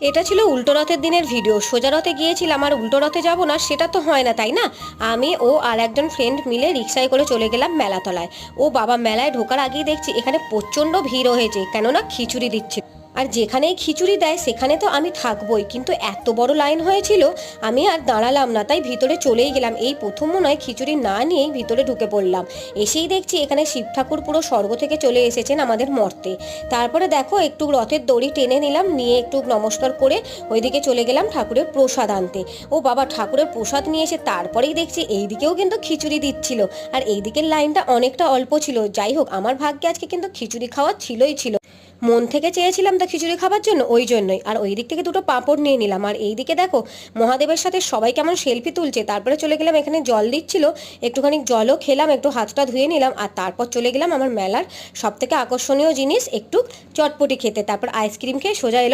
এটা ছিল উল্টো রথের দিনের ভিডিও। সোজা রথে গিয়েছিলাম, আর উল্টো রথে যাব না, সেটা তো হয় না, তাই না? আমি, ও আর একজন ফ্রেন্ড মিলে রিক্সায় করে চলে গেলাম মেলাতলায়। ও বাবা, মেলায় ঢোকার আগেই দেখছি এখানে প্রচণ্ড ভিড় হয়েছে, কেননা খিচুড়ি দিচ্ছে। আর যেখানেই খিচুড়ি দেয়, সেখানে তো আমি থাকবই। কিন্তু এত বড় লাইন হয়েছিল, আমি আর দাঁড়ালাম না, তাই ভিতরে চলেই গেলাম। এই প্রথম মনে হয় খিচুড়ি না নিয়েই ভিতরে ঢুকে পড়লাম। এসেই দেখছি এখানে শিব ঠাকুর পুরো স্বর্গ থেকে চলে এসেছেন আমাদের মর্তে। তারপরে দেখো, একটু রথের দড়ি টেনে নিলাম, নিয়ে একটু নমস্কার করে ওইদিকে চলে গেলাম ঠাকুরের প্রসাদ আনতে। ও বাবা, ঠাকুরের প্রসাদ নিয়ে এসে তারপরেই দেখছি এইদিকেও কিন্তু খিচুড়ি দিচ্ছিল। আর এই দিকের লাইনটা অনেকটা অল্প ছিল। যাই হোক, আমার ভাগ্যে আজকে কিন্তু খিচুড়ি খাওয়া ছিলই ছিল। মন থেকে চেয়েছিলাম তো খিচুড়ি খাবার জন্য, ওই জন্যই। আর ওই দিক থেকে দুটো পাঁপড় নিয়ে নিলাম। আর এই দিকে দেখো, মহাদেবের সাথে সবাই কেমন সেলফি তুলছে। তারপরে চলে গেলাম, এখানে জল দিচ্ছিল। একটুখানি জলও খেলাম, একটু হাতটা ধুয়ে নিলাম। আর তারপর চলে গেলাম আমার মেলার সব থেকে আকর্ষণীয় জিনিস, একটু চটপটি খেতে। তারপর আইসক্রিম খেয়ে সোজা এলো।